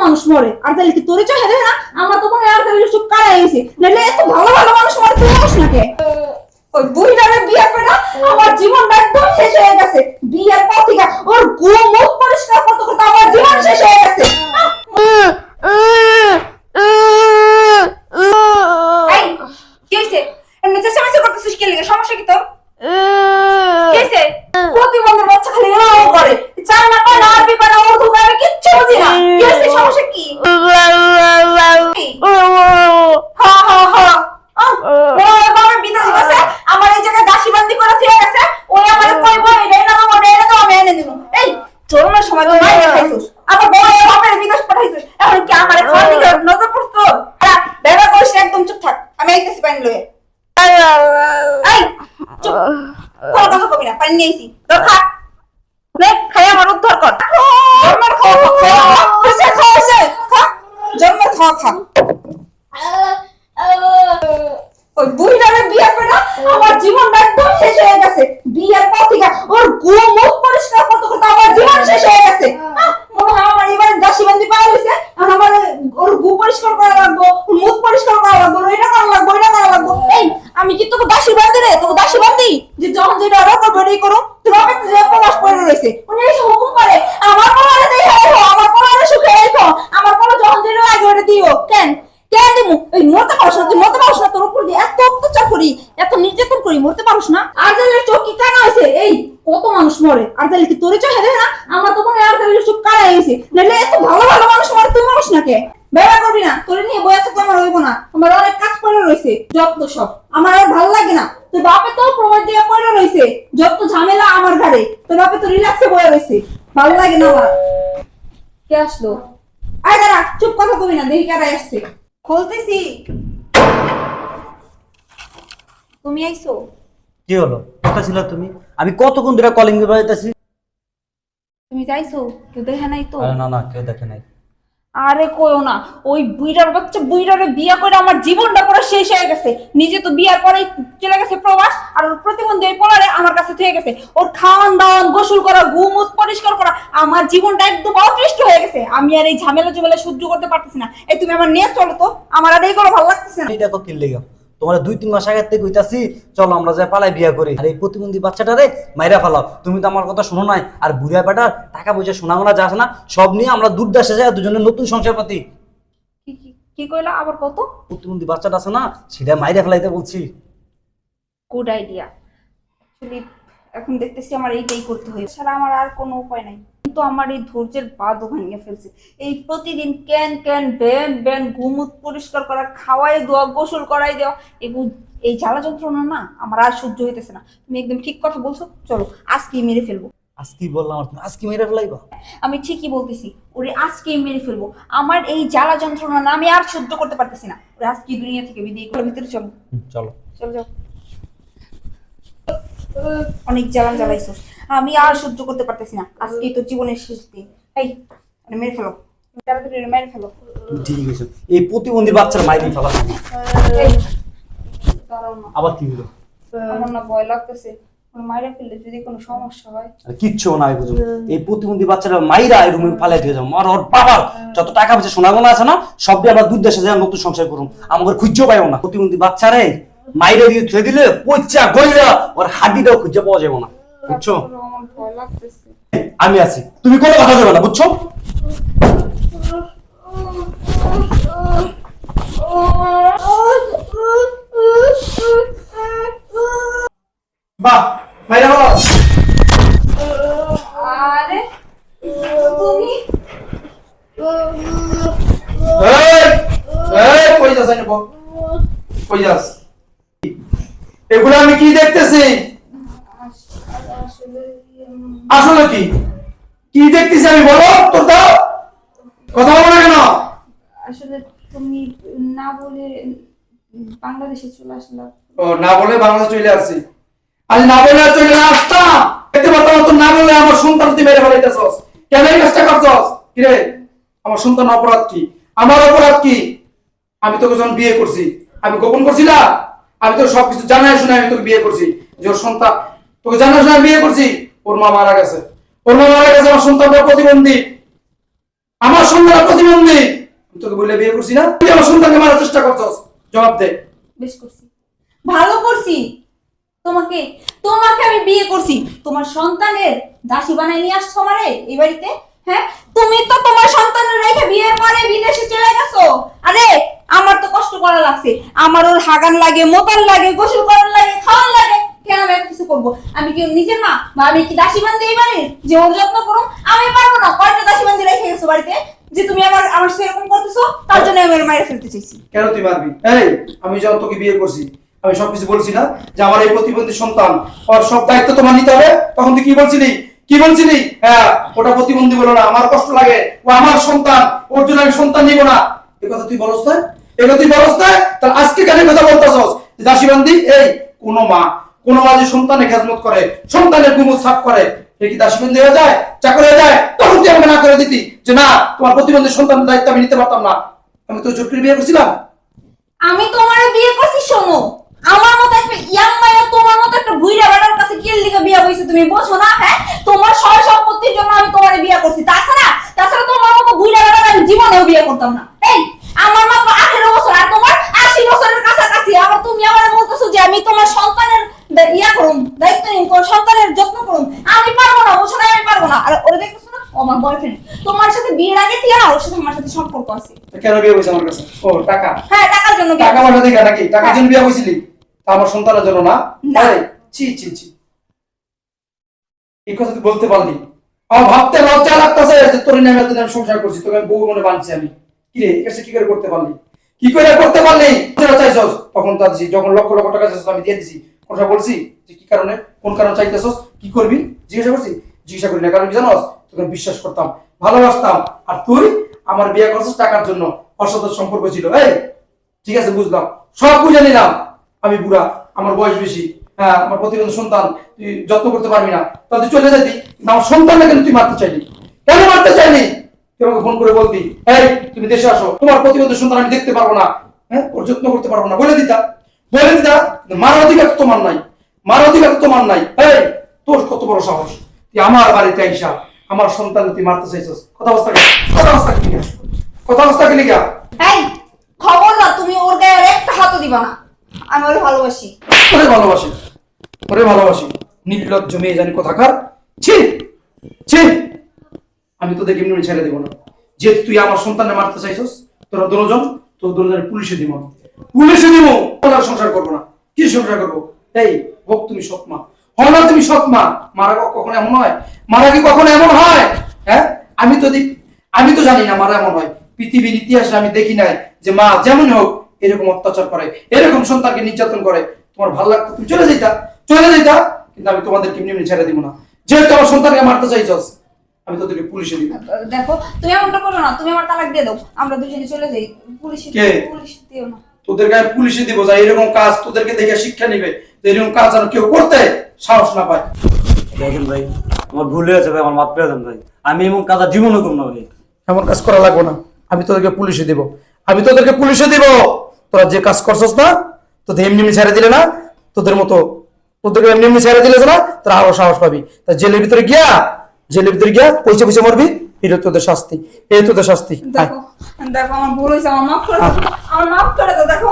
মানুষ মরে। আর তাহলে কি তোরে দেখে না? আমার তো মনে আর তাহলে সব কারা গেছে নাহলে এত ভালো ভালো মানুষ মরে, তুই মানুষ নাকে? ওই বুড়িটারে বিয়ে করে আমার জীবনটা একদম শেষ হয়ে গেছে। বিয়ের পর থেকে ওর গো মুখ পরিষ্কার করতে করতে আমার জীবন শেষ হয়ে গেছে এই কি হয়েছে এমনি চেঁচামেচি করতেছিস কে লেগে সমস্যা কি তোর কি হয়েছে প্রতিবন্ধের বাচ্চা খালি এরকম করে চায় না করে না আরবি করে না উর্দু করে না কিচ্ছু বুঝি না কি হয়েছে সমস্যা কি কি? হা হা হা আহ, ওই বাবার বিদেশ গেছে আমার এই জায়গায় দাসীবান্দি করে ফিরে গেছে ওই আমার কইব এটাই না আমার এটা তো আমি এনে দিব এই জন্মের সময় তো মাইরে খাইছিস আবার বড় বাপের বিদেশ পাঠাইছিস এখন কি আমার খাওয়ার দিকে নজর পড়তো হ্যাঁ ব্যবহার করিস না, একদম চুপ থাক আমি পানি লয়ে এই চুপ। কোনো কথা কবি না পানি নিয়েছি তোর খা। নে খাই আমার উদ্ধার কর জন্মের খাওয়া খা খাওয়া হয়েছে খাওয়া খা। জন্মের খাওয়া খা। ওই বুড়িটারে বিয়ে করে আমার জীবনটা একদম শেষ হয়ে গেছে। বিয়ের পর থেকে ওর গো মুখ পরিষ্কার করতে করতে আমার জীবন শেষ হয়ে গেছে আহ, মনে হয় আমার এবারে দাসী বান্দি পাওয়া হয়েছে আর আমার ওর গু পরিষ্কার করা লাগবো, মুখ পরিষ্কার করা লাগবো এটা করা লাগবো এটা করা লাগবো। এই, আমি কি তোকে দাসী বান্দি রে? তোকে দাসী বান্দি? যে যখন যেটা অর্ডার করব করো, তোর বাপের তো যে প্রবাস পড়ে রয়েছে, উনি এসে হুকুম করে, আমার কোনো দেখে রেখো, আমার কোনো সুখে রেখো, আমার কোনো যখন যেটা লাগে ওটা দিও। কেন? কেন দিমু? এই, মরতে পারছ না তুই, মরতে পারছ না তোর উপর দিয়ে এত অত্যাচার করি, এত নির্যাতন করি, মরতে পারছ না? আর চোখ কি কানা হয়েছে এই কত মানুষ মরে? আর তাহলে কি তোরে চোখে দেখে না? আমার তো মনে আর তাহলে চোখ কানা হয়েছে। নাহলে এত ভালো ভালো মানুষ মরে, তুই মানুষ না কে? ব্যবহার করবি না, তোরে নিয়ে বয়ে থাকলে আমার হইব না। আমার অনেক কাজ পড়ে রয়েছে যত সব। আমার আর ভালো লাগে না। তোর বাপে তো প্রমাণ দিয়ে পড়ে রয়েছে, যত ঝামেলা আমার ঘরে তোর বাপে তো রিল্যাক্সে বয়ে রয়েছে। ভালো লাগে না আমার। কে আসলো? আয় দাঁড়া, চুপ কথা কবি না, দেখি কারা আসছে। খুলতেছি। তুমি আইছো? কি হলো? কোথা ছিল তুমি? আমি কতক্ষণ ধরে কলিং বাজাইতেছি? তুমি যাইছো? কেউ দেখে নাই তো? আরে না না কেউ দেখে নাই। আরে কইও না ওই বুইড়ার বাচ্চা বুইড়ারে বিয়া করে আমার জীবনটা পুরো শেষ হয়ে গেছে। নিজে তো বিয়ার পরেই চলে গেছে প্রবাস আর ওর প্রতিবন্ধী এই পোলারে আমার কাছে থেকে গেছে। ওর খাওয়ান দাওয়ান গোসল করা গুমুত পরিষ্কার করা আমার জীবনটা একদম অতৃষ্ট হয়ে গেছে। আমি আর এই ঝামেলা ঝামেলা সহ্য করতে পারতেছি না। এই তুমি আমার নিয়ে চলো তো আমার আর এইগুলো ভালো লাগতেছে না। এটা তো কিনলে তোমার দুই তিন মাস আগে থেকে কইতাছি চলো আমরা যাই পালাই বিয়া করি। আর এই প্রতিবন্ধী বাচ্চাটারে মাইরা ফেলাও। তুমি তো আমার কথা শোনো নাই। আর বুড়িয়া বেটার টাকা পয়সা শোনা মোনা যা আছে না সব নিয়ে আমরা দূর দেশে যাই দুজনের নতুন সংসার পাতি। কি কইলা? আবার কত? প্রতিবন্ধী বাচ্চাটা আছে না সেটা মাইরা ফেলাইতে বলছি। গুড আইডিয়া এখন দেখতেছি আমার এইটাই করতে হয়। ছাড়া আমার আর কোনো উপায় নাই। কিন্তু আমার এই ধৈর্যের বাদও ভেঙে ফেলছে। এই প্রতিদিন ক্যান ক্যান ব্যান ব্যান ঘুমুত পরিষ্কার করা খাওয়াই দেওয়া গোসল করাই দেওয়া এগুলো এই জ্বালা যন্ত্রণা না আমার আর সহ্য হইতেছে না। তুমি একদম ঠিক কথা বলছো। চলো আজকেই মেরে ফেলব। আজকে বললাম আজকে ফেলাইবা? আমি ঠিকই বলতেছি ওরে আজকেই মেরে ফেলব। আমার এই জ্বালা যন্ত্রণা না আমি আর সহ্য করতে পারতেছি না। ওরে আজকে দুনিয়া থেকে বিদায় করে ভিতরে চলো। হুম, চলো। যাও। অনেক জ্বালান জ্বালাইছো। আমি আর সহ্য করতে পারতেছি না। আজকে তো জীবনের শেষ দিন। এই মেরে ফেলো। তাড়াতাড়ি মেরে ফেলো। ঠিক আছে। এই প্রতিবন্ধী বাচ্চার মাইরি ফেলা এই, দাঁড়াও না। আবার কি হলো? আমার না ভয় লাগতেছে। ওর ফেললে যদি কোনো সমস্যা হয়। কিচ্ছু না বুঝুন এই প্রতিবন্ধী বাচ্চারা মাইরা এই রুমে ফালাই দিয়ে যাব আর ওর বাবার যত টাকা পয়সা সোনা গোনা আছে না সব দিয়ে আমরা দূর দেশে যাই নতুন সংসার করুন আমাকে খুঁজেও পাইও না। প্রতিবন্ধী বাচ্চারে মাইরে দিয়ে থুয়ে দিলে পচা গইরা ওর হাড্ডিটাও খুঁজে পাওয়া যাবে না। বুঝছ? আমি আছি। তুমি কোনো কথা দেবে না বুঝছ? বাহ মাইরা বলো আরে তুমি? এই এই কই যাস আইনে কই যাস? এগুলো আমি কি দেখতেছি? আসলে কি? কি দেখতেছি আমি? বলো তোর দাও। কথা বলো না কেন? আসলে তুমি না বলে বাংলাদেশে চলে আসলাম ও না বলে বাংলাদেশ চলে আসছি। আজ না বলে চলে আসতাম। দেখতে পারতাম তোর না বলে আমার সন্তান তুই মেরে ফেলাইতেছস। কেন এই কাজটা করছস? কিরে আমার সন্তান অপরাধ কি? আমার অপরাধ কি? আমি তোকে যখন বিয়ে করছি আমি গোপন করছি না? আমি তোর সবকিছু জানাই শুনে আমি তোকে বিয়ে করছি। যে সন্তান তোকে জানাই শুনে বিয়ে করছি। ওর মা মারা গেছে। ওর মা মারা গেছে, আমার সন্তানটা প্রতিবন্ধী। আমার সন্তান প্রতিবন্ধী। তোকে বলে বিয়ে করছি না? তুই আমার সন্তানকে মারার চেষ্টা করছস। জবাব দে। বেশ করছি। ভালো করছি। তোমাকে তোমাকে আমি বিয়ে করছি। তোমার সন্তানের দাসী বানাই নিয়ে আসছো আমারে এই বাড়িতে? হ্যাঁ? তুমি তো তোমার সন্তানের রেখে বিয়ের পরে বিদেশে চলে গেছো। আরে, আমার তো কষ্ট করা লাগছে। আমার ওর হাগান লাগে মোতান লাগে, গোসল করার লাগে খাওয়ান লাগে। কেন কিছু করব। আমি কি নিজের মা? বা আমি কি দাসী বান্ধি এই বাড়ির? যে ওর যত্ন করুম আমি পারব না। কয়টা দাসী বান্ধি রেখে গেছো বাড়িতে? যে তুমি আমার আমার সেরকম করতেছো, তার জন্য আমি মায়ের ফেলতে চাইছি। কেন তুই মারবি? এই, আমি যখন তোকে বিয়ে করছি, আমি সবকিছু বলছি না যে আমার এই প্রতিবন্ধী সন্তান, ওর সব দায়িত্ব তোমার নিতে হবে? তখন তুই কি বলছিলি? কি বলছিলি? হ্যাঁ ওটা প্রতিবন্ধী বলো না, আমার কষ্ট লাগে। ও আমার সন্তান, ওর জন্য আমি সন্তান নিব না। এ কথা তুই বলস না? এ কথা তুই বলস না? তাহলে আজকে কেন কথা বলতেছস? দাসীবান্দি এই, কোন মা কোন যে সন্তানের খেজমত করে, সন্তানের কুমুদ সাফ করে যায়? চাকর হয়ে যায়? তখন তুই আমাকে না করে দিতি? যে না, তোমার প্রতিবন্ধী সন্তানের দায়িত্ব আমি নিতে পারতাম না। আমি তো বিয়ে করছিলাম। আমি তোমারে বিয়ে করছি আমার মতো একটা ইয়াং তোমার মতো একটা কাছে কি বিয়ে হইছে তুমি না? হ্যাঁ? তোমার সয় সম্পত্তির জন্য আমি তোমারে বিয়ে করছি। তাছাড়া তাছাড়া তোমার মতো আমি জীবনেও বিয়ে করতাম না। এই, আমার মাত্র আঠেরো বছর, আর তোমার আশি বছরের কাছাকাছি। আবার তুমি আমার বলতেছো যে আমি তোমার সন্তানের দা- ইয়া করুম দায়িত্ব নিন সন্তানের যত্ন করুম আমি পারব না আমি পারব না। আর ওরা দেখতেছো না? ও আমার বয়ফ্রেন্ড তোমার সাথে বিয়ের আগে টিয়া ওর সাথে আমার সাথে সম্পর্ক আছে। কেন বিয়ে আমার কাছে? ও টাকা? হ্যাঁ টাকার জন্য টাকা দেখা নাকি? টাকার জন্য বিয়ে আমার সন্তানের জন্য না। আরে, ছি ছি ছি। এই কথা তুই বলতে পারলি। আমার ভাবতে লজ্জা লাগতেছে যে তোর নামে এতদিন আমি সংসার করছি তোকে আমি বউ মনে বানছি আমি। কি রে কি করে করতে পারলি? কি করে করতে পারলি? তোরা চাইছস? তখন তা দিছি যখন লক্ষ লক্ষ টাকা চাইছস আমি দিয়ে দিছি। কথা বলছি যে কি কারণে, কোন কারণে চাইতেছস, কি করবি? জিজ্ঞাসা করছি। জিজ্ঞাসা করি না, কারণ কি জানোস? তোকে বিশ্বাস করতাম, ভালোবাসতাম। আর তুই আমার বিয়ে করছিস টাকার জন্য অসৎ সম্পর্ক ছিল। এই, ঠিক আছে, বুঝলাম। সব বুঝে নিলাম। আমি বুড়া, আমার বয়স বেশি হ্যাঁ আমার প্রতিবন্ধী সন্তান, তুই যত্ন করতে পারবি না। তাহলে তুই চলে যেতি কিন্তু আমার সন্তানটা কেন তুই মারতে চাইলি। কেন মারতে চাইলি? তুই আমাকে ফোন করে বলতি, এই, তুমি দেশে আসো, তোমার প্রতিবন্ধী সন্তান আমি দেখতে পারব না। হ্যাঁ ওর যত্ন করতে পারব না, বলে দিতা বলে কিন্তু মারার অধিকার তো তোমার নাই মারার অধিকার তো তোমার নাই। এই তোর কত বড় সাহস? তুই আমার বাড়িতে আইসা আমার সন্তান তুই মারতে চাইছস কথা অবস্থা কি? কথা অবস্থা কি? কথা অবস্থা কি লিগা? এই খবরদার তুমি ওর গায়ে আর একটা হাতও দিবা না। আমি ওর ভালোবাসি। ওরে ভালোবাসি। ওরে ভালোবাসি। নির্লজ্জ মেয়ে জানি কোথাকার। ছি ছি। আমি তোদের এমনি ছেড়ে দেবো না। যেহেতু তুই আমার সন্তানে মারতে চাইছস তোরা দুজন তোর দুজনের পুলিশে দিব না। পুলিশে দিব তোরা সংসার করব না। কি সংসার করব? এই হোক তুমি সৎ মা। হয় না তুমি সৎ মা? মারা কখনো এমন হয়? মারা কি কখনো এমন হয়? হ্যাঁ? আমি তো আমি তো জানি না মারা এমন হয়। পৃথিবীর ইতিহাসে আমি দেখি নাই যে মা যেমন হোক এরকম অত্যাচার করে এরকম সন্তানকে নির্যাতন করে। তোমার ভালো লাগতো তুমি চলে যাইতা। চলে যাইতা কিন্তু আমি তোমাদেরকে এমনি এমনি ছেড়ে দিব না। যেহেতু আমার সন্তানকে মারতে চাইছস আমি তোদেরকে পুলিশে দিব। দেখো তুমি এমনটা করো না। তুমি আমার তালাক দিয়ে দাও। আমরা দুজনে চলে যাই। পুলিশ পুলিশ দিও না। তোদেরকে আমি পুলিশে দিব যা এরকম কাজ তোদেরকে দেখে শিক্ষা নিবে এরকম কাজ যেন কেউ করতে সাহস না পায়। দেখেন ভাই আমার ভুল হয়েছে ভাই আমার দেন ভাই। আমি এমন কাজ আর জীবনও করব না ভাই। এমন কাজ করা লাগবে না। আমি তোদেরকে পুলিশে দিব। আমি তোদেরকে পুলিশে দিব। তোরা যে কাজ করছস না তোদের এমনি এমনি ছেড়ে দিলে না তোদের মতো তোদেরকে এমনি এমনি ছেড়ে দিলে না তোরা আরও সাহস পাবি। তা জেলের ভিতরে গিয়া জেলের ভিতরে গিয়া পয়সা পয়সা মরবি। এটা তোদের শাস্তি এই তোদের শাস্তি। দেখো দেখো আমার ভুল হয়েছে আমার মাফ করে আমার মাফ করে দাও দেখো।